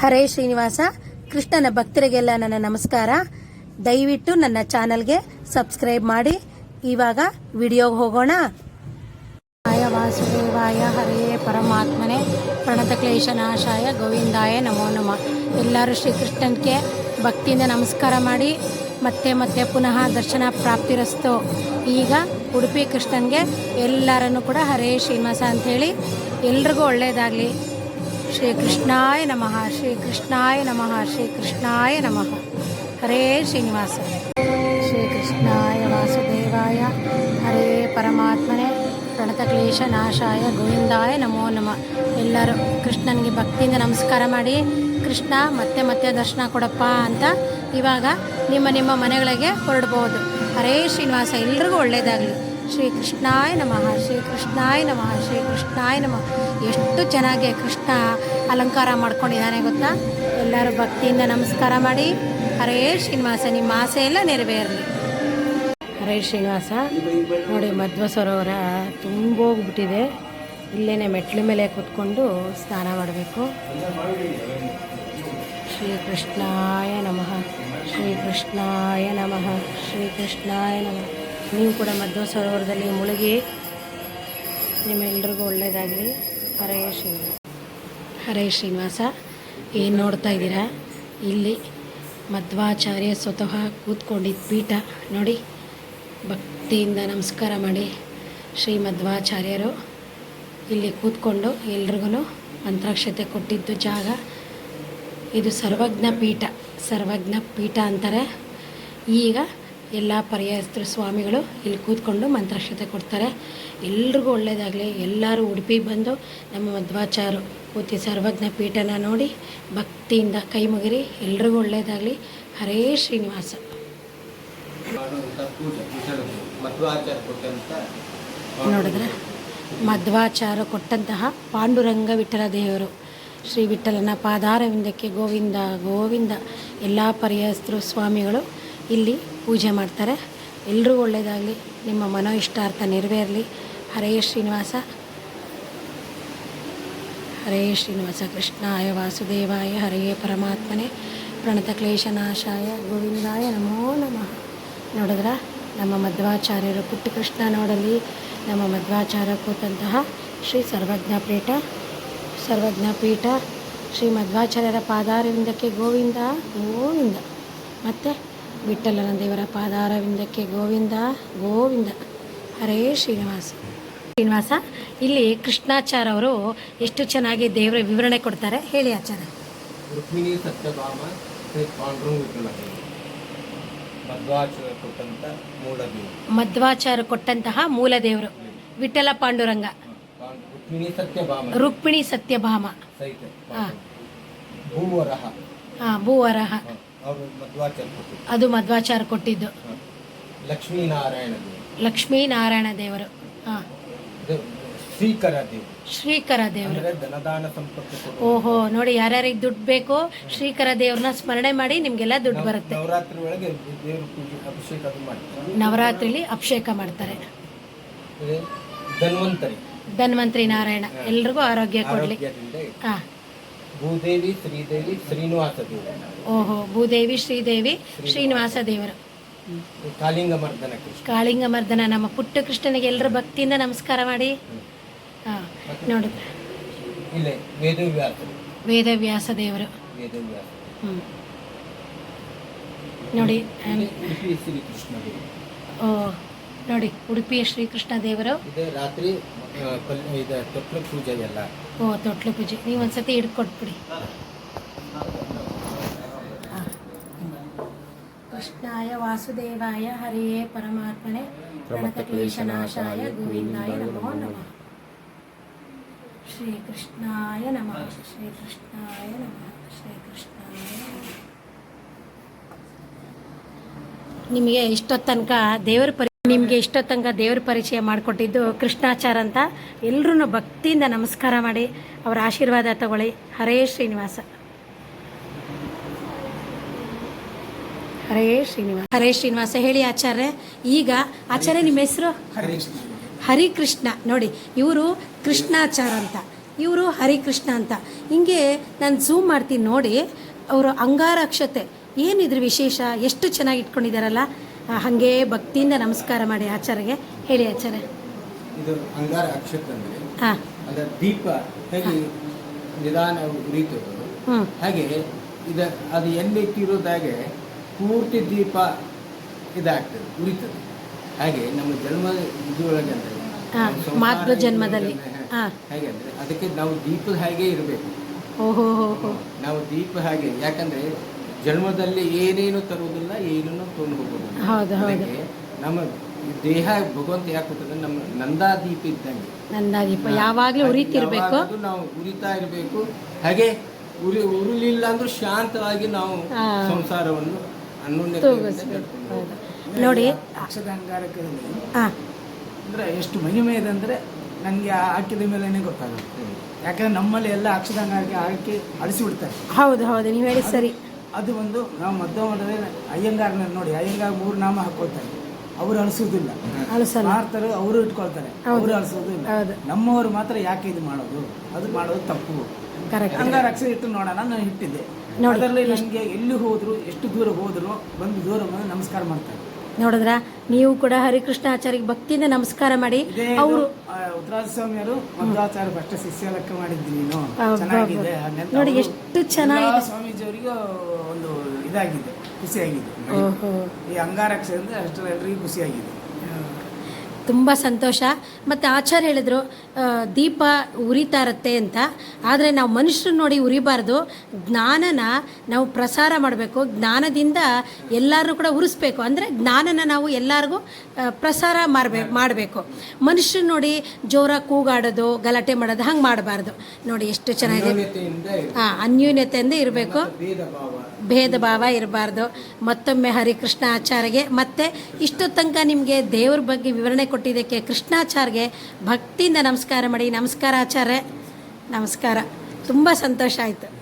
ಹರೇ ಶ್ರೀನಿವಾಸ, ಕೃಷ್ಣನ ಭಕ್ತರಿಗೆಲ್ಲ ನನ್ನ ನಮಸ್ಕಾರ. ದಯವಿಟ್ಟು ನನ್ನ ಚಾನಲ್ಗೆ ಸಬ್ಸ್ಕ್ರೈಬ್ ಮಾಡಿ. ಇವಾಗ ವಿಡಿಯೋಗೆ ಹೋಗೋಣ. ಆಯ ವಾಸುದೇವಾಯ, ಹರೇ ಪರಮಾತ್ಮನೆ. ಪ್ರಣತ ಕ್ಲೇಶನಾಶಾಯ ಗೋವಿಂದಾಯ ನಮೋ ನಮ. ಎಲ್ಲರೂ ಶ್ರೀಕೃಷ್ಣನ್ಗೆ ಭಕ್ತಿಯಿಂದ ನಮಸ್ಕಾರ ಮಾಡಿ. ಮತ್ತೆ ಮತ್ತೆ ಪುನಃ ದರ್ಶನ ಪ್ರಾಪ್ತಿರಸ್ತು ಈಗ ಉಡುಪಿ ಕೃಷ್ಣನ್ಗೆ ಎಲ್ಲರನ್ನು ಕೂಡ ಹರೇ ಶ್ರೀನಿವಾಸ ಅಂಥೇಳಿ ಎಲ್ರಿಗೂ ಒಳ್ಳೆಯದಾಗಲಿ ಶ್ರೀ ಕೃಷ್ಣಾಯ ನಮಃ ಶ್ರೀ ಕೃಷ್ಣಾಯ ನಮಃ ಶ್ರೀ ಕೃಷ್ಣಾಯ ನಮಃ. ಹರೇ ಶ್ರೀನಿವಾಸ. ಶ್ರೀ ಕೃಷ್ಣಾಯ ವಾಸುದೇವಾಯ. ಹರೇ ಪರಮಾತ್ಮನೆ. ಪ್ರಣತ ಕ್ಲೇಶ ನಾಶಾಯ. ಗೋವಿಂದಾಯ ನಮೋ ನಮ. ಎಲ್ಲರೂ ಕೃಷ್ಣನಿಗೆ ಭಕ್ತಿಯಿಂದ ನಮಸ್ಕಾರ ಮಾಡಿ, ಕೃಷ್ಣ ಮತ್ತೆ ಮತ್ತೆ ದರ್ಶನ ಕೊಡಪ್ಪ ಅಂತ ಇವಾಗ ನಿಮ್ಮ ನಿಮ್ಮ ಮನೆಗಳಿಗೆ ಹೊರಡ್ಬೋದು. ಹರೇ ಶ್ರೀನಿವಾಸ. ಎಲ್ರಿಗೂ ಒಳ್ಳೆಯದಾಗಲಿ ಶ್ರೀ ಕೃಷ್ಣಾಯ ನಮಃ ಶ್ರೀ ಕೃಷ್ಣಾಯ ನಮಃ ಶ್ರೀ ಕೃಷ್ಣಾಯ ನಮಃ. ಎಷ್ಟು ಚೆನ್ನಾಗಿ ಕೃಷ್ಣ ಅಲಂಕಾರ ಮಾಡ್ಕೊಂಡಿದ್ದಾನೆ ಗೊತ್ತಾ? ಎಲ್ಲರೂ ಭಕ್ತಿಯಿಂದ ನಮಸ್ಕಾರ ಮಾಡಿ. ಹರೇ ಶ್ರೀನಿವಾಸ, ನಿಮ್ಮ ಆಸೆ ಎಲ್ಲ ನೆರವೇರಲಿ. ಹರೇ ಶ್ರೀನಿವಾಸ, ನೋಡಿ ಮಧ್ವ ಸರೋವರ ತುಂಬೋಗ್ಬಿಟ್ಟಿದೆ ಇಲ್ಲೇ ಮೆಟ್ಲು ಮೇಲೆ ಕೂತ್ಕೊಂಡು ಸ್ನಾನ ಮಾಡಬೇಕು. ಶ್ರೀ ಕೃಷ್ಣಾಯ ನಮಃ ಶ್ರೀ ಕೃಷ್ಣಾಯ ನಮಃ ಶ್ರೀ ಕೃಷ್ಣಾಯ ನಮಃ. ನೀವು ಕೂಡ ಮಧ್ವ ಸರೋವರದಲ್ಲಿ ಮುಳುಗಿ ನಿಮ್ಮೆಲ್ರಿಗೂ ಒಳ್ಳೆಯದಾಗಲಿ. ಹರೇ ಶ್ರೀನಿವಾಸ ಹರೇ ಶ್ರೀನಿವಾಸ, ಏನು ನೋಡ್ತಾ ಇದ್ದೀರಾ? ಇಲ್ಲಿ ಮಧ್ವಾಚಾರ್ಯ ಸ್ವತಃ ಕೂತ್ಕೊಂಡಿದ್ದ ಪೀಠ. ನೋಡಿ, ಭಕ್ತಿಯಿಂದ ನಮಸ್ಕಾರ ಮಾಡಿ ಶ್ರೀ ಮಧ್ವಾಚಾರ್ಯರು. ಇಲ್ಲಿ ಕೂತ್ಕೊಂಡು ಎಲ್ರಿಗೂ ಮಂತ್ರಾಕ್ಷತೆ ಕೊಟ್ಟಿದ್ದು ಜಾಗ. ಇದು ಸರ್ವಜ್ಞ ಪೀಠ. ಸರ್ವಜ್ಞ ಪೀಠ ಅಂತಾರೆ. ಈಗ ಎಲ್ಲ ಪರ್ಯಾಯಸ್ಥರು ಸ್ವಾಮಿಗಳು ಇಲ್ಲಿ ಕೂತ್ಕೊಂಡು ಮಂತ್ರಾಕ್ಷತೆ ಕೊಡ್ತಾರೆ. ಎಲ್ರಿಗೂ ಒಳ್ಳೆಯದಾಗಲಿ ಎಲ್ಲರೂ ಉಡುಪಿಗೆ ಬಂದು ನಮ್ಮ ಮಧ್ವಾಚಾರು ಕೂತಿ ಸರ್ವಜ್ಞ ಪೀಠನ ನೋಡಿ ಭಕ್ತಿಯಿಂದ ಕೈ ಮುಗಿರಿ. ಎಲ್ರಿಗೂ ಒಳ್ಳೆಯದಾಗಲಿ ಹರೇ ಶ್ರೀನಿವಾಸ. ನೋಡಿದ್ರೆ ಮಧ್ವಾಚಾರ ಕೊಟ್ಟಂತಹ ಪಾಂಡುರಂಗ ವಿಠಲ ದೇವರು, ಶ್ರೀ ವಿಠಲನ ಪಾದಾರವಿಂದಕ್ಕೆ ಗೋವಿಂದ ಗೋವಿಂದ, ಎಲ್ಲ ಪರ್ಯಾಯಸ್ಥರು ಸ್ವಾಮಿಗಳು ಇಲ್ಲಿ ಪೂಜೆ ಮಾಡ್ತಾರೆ. ಎಲ್ಲರೂ ಒಳ್ಳೆಯದಾಗಲಿ ನಿಮ್ಮ ಮನೋ ಇಷ್ಟಾರ್ಥ ನೆರವೇರಲಿ. ಹರೇ ಶ್ರೀನಿವಾಸ. ಹರೇ ಶ್ರೀನಿವಾಸ ಕೃಷ್ಣಾಯ ವಾಸುದೇವಾಯ ಹರೆಯೇ ಪರಮಾತ್ಮನೆ. ಪ್ರಣತ ಕ್ಲೇಶನಾಶಾಯ ಗೋವಿಂದಾಯ ನಮೋ ನಮಃ. ನೋಡಿದ್ರ? ನಮ್ಮ ಮಧ್ವಾಚಾರ್ಯರು ಪುಟ್ಟ ಕೃಷ್ಣ ನೋಡಲಿ. ನಮ್ಮ ಮಧ್ವಾಚಾರ್ಯ ಕೂತಂತಹ ಶ್ರೀ ಸರ್ವಜ್ಞ ಪೀಠ ಸರ್ವಜ್ಞ ಪೀಠ ಶ್ರೀ ಮಧ್ವಾಚಾರ್ಯರ ಪಾದಾರವಿಂದಕ್ಕೆ ಗೋವಿಂದ ಗೋವಿಂದ. ಮತ್ತು? ವಿಠಲನ ದೇವರ ಪಾದಾರವಿಂದಕ್ಕೆ ಗೋವಿಂದ ಗೋವಿಂದ. ಹರೇ ಶ್ರೀನಿವಾಸ. ಶ್ರೀನಿವಾಸ ಇಲ್ಲಿ ಕೃಷ್ಣಾಚಾರ ಅವರು ಎಷ್ಟು ಚೆನ್ನಾಗಿ ದೇವರ ವಿವರಣೆ ಕೊಡ್ತಾರೆ ಹೇಳಿ ಆಚಾರ ರುಕ್ಮಿಣಿ ಸತ್ಯಭಾಮ ಕೊಟ್ಟಂತಹ ಮೂಲ ದೇವರು. ವಿಠಲ ಪಾಂಡುರಂಗ. ರುಕ್ಮಿಣಿ ಸತ್ಯಭಾಮ. ಸಹಿತ ಹಾ. ಭೂವರಹ. ಭೂವರಹ. ಅವರು ಮಧ್ವಾಚಾರ ಕೊಟ್ಟರು ಅದು ಮಧ್ವಾಚಾರ ಕೊಟ್ಟಿದ್ದು. ಲಕ್ಷ್ಮೀನಾರಾಯಣ ದೇವರು. ಲಕ್ಷ್ಮೀನಾರಾಯಣ ದೇವರು. ಹಾಂ. ಇದು ಶ್ರೀಕರ ದೇವರು. ಶ್ರೀಕರ ದೇವರು. ಅಂದರೆ ಧನದಾನ ಸಂಪತ್ತು ಕೊಟ್ಟು ಓಹೋ ನೋಡಿ ಯಾರ್ಯಾರಿಗೆ ದುಡ್ಡು ಬೇಕೋ ಶ್ರೀಕರ ದೇವ್ರನ್ನ ಸ್ಮರಣೆ ಮಾಡಿ ನಿಮಗೆಲ್ಲ ದುಡ್ಡು ಬರುತ್ತೆ. ನವರಾತ್ರಿ ಒಳಗೆ ದೇವ್ರ ಪೂಜೆ ಅಭಿಷೇಕ ಅದು ಮಾಡ್ತಾರೆ. ನವರಾತ್ರಿಲಿ ಅಭಿಷೇಕ ಮಾಡ್ತಾರೆ. ಇದು ಧನ್ವಂತರಿ. ಧನ್ವಂತ್ರಿ ನಾರಾಯಣ. ಎಲ್ರಿಗೂ ಆರೋಗ್ಯ ಕೊಡಲಿ. ಆರೋಗ್ಯದಿಂದ ಹಾಂ. ಭೂದೇವಿ ಶ್ರೀದೇವಿ ಶ್ರೀನಿವಾಸ ದೇವರು ಓಹೋ ಭೂದೇವಿ ಶ್ರೀದೇವಿ ಶ್ರೀನಿವಾಸ ದೇವರು ಕಾಳಿಂಗ ಮರ್ದನ ಕೃಷ್ಣ. ಕಾಳಿಂಗ ಮರ್ದನ ನಮ್ಮ ಪುಟ್ಟ ಕೃಷ್ಣನಿಗೆ ಎಲ್ಲರ ಭಕ್ತಿಯಿಂದ ನಮಸ್ಕಾರ ಮಾಡಿ. ಹಾಂ ನೋಡಿ. ಇಲ್ಲೇ ವೇದವ್ಯಾಸ. ವೇದವ್ಯಾಸ ದೇವರು ವೇದವ್ಯಾಸ. ಹ್ಞೂ ನೋಡಿ ಇಲ್ಲಿ ಉಡುಪಿ ಶ್ರೀಕೃಷ್ಣ ದೇವರು ಓ ನೋಡಿ ಉಡುಪಿಯ ಶ್ರೀಕೃಷ್ಣ ದೇವರು ಇದೆ ರಾತ್ರಿ ಇದು ತೊಟ್ಲ ಪೂಜೆ ಎಲ್ಲ. ಓ, ತೊಟ್ಲು ಪೂಜೆ. ನೀವು ಒಂದ್ಸತಿ ಹಿಡ್ಕೊಟ್ಬಿಡಿ. ಕೃಷ್ಣಾಯ ವಾಸುದೇವಾಯ ಹರಿಯೇ ಪರಮಾತ್ಮನೆ. ಪ್ರಣತ ಕ್ಲೇಶನಾಶಾಯ ಗೋವಿಂದಾಯ ನಮೋ ನಮಃ. ಶ್ರೀ ಕೃಷ್ಣಾಯ ನಮಃ. ಶ್ರೀ ಕೃಷ್ಣಾಯ ನಮಃ. ಶ್ರೀ ಕೃಷ್ಣಾಯ ನಮಃ. ನಿಮಗೆ ಇಷ್ಟೊತ್ತನಕ ತನಕ ದೇವರ ಪರಿ ನಿಮಗೆ ಇಷ್ಟೊತ್ತಂಗ ದೇವ್ರ ದೇವರ ಪರಿಚಯ ಮಾಡಿಕೊಟ್ಟಿದ್ದು ಕೃಷ್ಣಾಚಾರ ಅಂತ ಎಲ್ಲರೂ ಭಕ್ತಿಯಿಂದ ನಮಸ್ಕಾರ ಮಾಡಿ ಅವರ ಆಶೀರ್ವಾದ ತಗೊಳ್ಳಿ. ಹರೇ ಶ್ರೀನಿವಾಸ. ಹರೇ ಶ್ರೀನಿವಾಸ. ಹರೇ ಶ್ರೀನಿವಾಸ. ಹೇಳಿ ಆಚಾರ್ಯ ಈಗ ಆಚಾರ್ಯ ನಿಮ್ಮ ಹೆಸರು? ಹರಿಕೃಷ್ಣ. ನೋಡಿ ಇವರು ಕೃಷ್ಣಾಚಾರ ಅಂತ. ಇವರು ಹರಿಕೃಷ್ಣ ಅಂತ. ಹಿಂಗೆ ನಾನು ಝೂಮ್ ಮಾಡ್ತೀನಿ ನೋಡಿ ಅವರು ಅಂಗಾರಕ್ಷತೆ. ಏನಿದ್ರು ವಿಶೇಷ? ಎಷ್ಟು ಚೆನ್ನಾಗಿ ಇಟ್ಕೊಂಡಿದ್ದಾರಲ್ಲ ಹಾಗೆ ಭಕ್ತಿಯಿಂದ ನಮಸ್ಕಾರ ಮಾಡಿ ಆಚಾರ್ಯಗೆ ಹೇಳಿ ಆಚಾರ್ಯ. ಇದು ಅಂಗಾರ ಅಕ್ಷತ್ರ ಅಂದರೆ ದೀಪ ಹೇಗೆ ನಿಧಾನ ಉರಿತದೋ ಹಾಗೆ ಇದು ಅದು ಎಲ್ಲಿ ಇಟ್ಟಿರೋದಾಗೆ ಪೂರ್ತಿ ದೀಪ ಇದಾಗ್ತದೆ ಉರಿತದೆ. ಹಾಗೆ ನಮ್ಮ ಜನ್ಮ ಇದೊಳಗೆ ಅಂದರೆ ಮಾತೃ ಜನ್ಮದಲ್ಲಿ. ಹೇಗೆ ಅಂದರೆ ಅದಕ್ಕೆ ನಾವು ದೀಪದ ಹಾಗೆ ಇರಬೇಕು. ಓಹೋ ನಾವು ದೀಪ ಹಾಗೆ ಯಾಕಂದ್ರೆ ಜನ್ಮದಲ್ಲಿ ಏನೇನು ತರುವುದಿಲ್ಲ ಏನೇನು ತೊಗೊಂಡು ಹೋಗೋದಿಲ್ಲ ಹೌದು, ಹೌದು. ಅದಕ್ಕೆ ನಮ್ಮ ದೇಹ ಭಗವಂತ ಯಾಕೆ ಕೊಟ್ಟಂದ್ರೆ ನಮ್ಮ ನಂದಾದೀಪ ಇದ್ದಂಗೆ. ನಂದಾದೀಪ ಯಾವಾಗಲೂ ಉರಿತಿರ್ಬೇಕು ನಾವು ಉರಿತಾ ಇರಬೇಕು. ಹಾಗೆ ಉರಿ ಉರುಲಿಲ್ಲ ಅಂದ್ರೆ ಶಾಂತವಾಗಿ ನಾವು ಸಂಸಾರವನ್ನು ನೋಡಿ ಅಕ್ಷದಂಗಾರಕದಲ್ಲಿ ಅಂದ್ರೆ ಎಷ್ಟು ಮಹಿಮೆ ಇದೆ ಅಂದ್ರೆ ನನಗೆ ಹಾಕಿದ ಮೇಲೇ ಗೊತ್ತಾಗುತ್ತೆ. ಯಾಕಂದ್ರೆ ನಮ್ಮಲ್ಲಿ ಎಲ್ಲ ಅಕ್ಷದಂಗಾರಕ್ಕೆ ಹಾಕಿ ಅಳಿಸಿಬಿಡ್ತಾರೆ ಹೌದು ಹೌದು. ನೀವು ಹೇಳಿ ಸರಿ. ಅದು ಒಂದು ನಾವು ಮಧ್ಯ ಮಾಡಿದ್ರೆ ಅಯ್ಯಂಗಾರನ ನೋಡಿ ಅಯ್ಯಂಗಾರ್ ಮೂರು ನಾಮ ಹಾಕೊಳ್ತಾರೆ. ಅವರು ಅಳಿಸೋದಿಲ್ಲ. ಮಾಡ್ತಾರೆ ಅವರು ಇಟ್ಕೊಳ್ತಾರೆ. ಅವರು ಅಳಿಸೋದಿಲ್ಲ. ನಮ್ಮವರು ಮಾತ್ರ ಯಾಕೆ ಇದು ಮಾಡೋದು? ಅದು ಮಾಡೋದು ತಪ್ಪು. ಕರೆಕ್ಟ್ ರಕ್ಷೆ ಇಟ್ಟು ನೋಡೋಣ ನಾನು ಇಟ್ಟಿದ್ದೆ. ಅದರಲ್ಲಿ ನನಗೆ ಎಲ್ಲಿ ಹೋದ್ರು ಎಷ್ಟು ದೂರ ಹೋದ್ರು ಬಂದು ದೂರ ಬಂದು ನಮಸ್ಕಾರ ಮಾಡ್ತಾರೆ. ನೋಡಿದ್ರ ನೀವು ಕೂಡ ಹರಿಕೃಷ್ಣ ಆಚಾರ್ಯ ಭಕ್ತಿಯಿಂದ ನಮಸ್ಕಾರ ಮಾಡಿ. ಅವರು ಸ್ವಾಮಿಯವರು ಫಸ್ಟ್ ಶಿಷ್ಯ ಲೆಕ್ಕ ಮಾಡಿದ್ದೀನಿ ನೋಡಿ, ಎಷ್ಟು ಚೆನ್ನಾಗಿದೆ. ಸ್ವಾಮೀಜಿಯವರಿಗೆ ಒಂದು ಇದಾಗಿದೆ ಖುಷಿಯಾಗಿದೆ. ಈ ಅಂಗಾರಕ್ಷರಿಂದ ಅಷ್ಟು ಎಲ್ರಿಗೂ ಖುಷಿಯಾಗಿದೆ. ತುಂಬ ಸಂತೋಷ. ಮತ್ತು ಆಚಾರ್ಯ ಹೇಳಿದರು ದೀಪ ಉರಿತಾ ಇರುತ್ತೆ ಅಂತ. ಆದರೆ ನಾವು ಮನುಷ್ಯರು ನೋಡಿ ಉರಿಬಾರ್ದು. ಜ್ಞಾನನ ನಾವು ಪ್ರಸಾರ ಮಾಡಬೇಕು. ಜ್ಞಾನದಿಂದ ಎಲ್ಲರೂ ಕೂಡ ಉರಿಸ್ಬೇಕು. ಅಂದರೆ ಜ್ಞಾನನ ನಾವು ಎಲ್ಲರಿಗೂ ಪ್ರಸಾರ ಮಾಡಬೇಕು ಮಾಡಬೇಕು. ಮನುಷ್ಯರು ನೋಡಿ ಜೋರಾಗಿ ಕೂಗಾಡೋದು ಗಲಾಟೆ ಮಾಡೋದು ಹಂಗೆ ಮಾಡಬಾರ್ದು. ನೋಡಿ ಎಷ್ಟು ಚೆನ್ನಾಗಿದೆ. ಹಾಂ ಅನ್ಯೂನ್ಯತೆಯಿಂದ ಇರಬೇಕು. ಭೇದ ಭಾವ ಇರಬಾರ್ದು. ಮತ್ತೊಮ್ಮೆ ಹರಿಕೃಷ್ಣ ಆಚಾರ್ಯಗೆ. ಮತ್ತು ಇಷ್ಟು ತನಕ ನಿಮಗೆ ದೇವ್ರ ಬಗ್ಗೆ ವಿವರಣೆ ಕೊಟ್ಟಿದ್ದಕ್ಕೆ ಕೃಷ್ಣಾಚಾರ್ಯಗೆ ಭಕ್ತಿಯಿಂದ ನಮಸ್ಕಾರ ಮಾಡಿ. ನಮಸ್ಕಾರ ಆಚಾರ್ಯ. ನಮಸ್ಕಾರ. ತುಂಬ ಸಂತೋಷ ಆಯಿತು.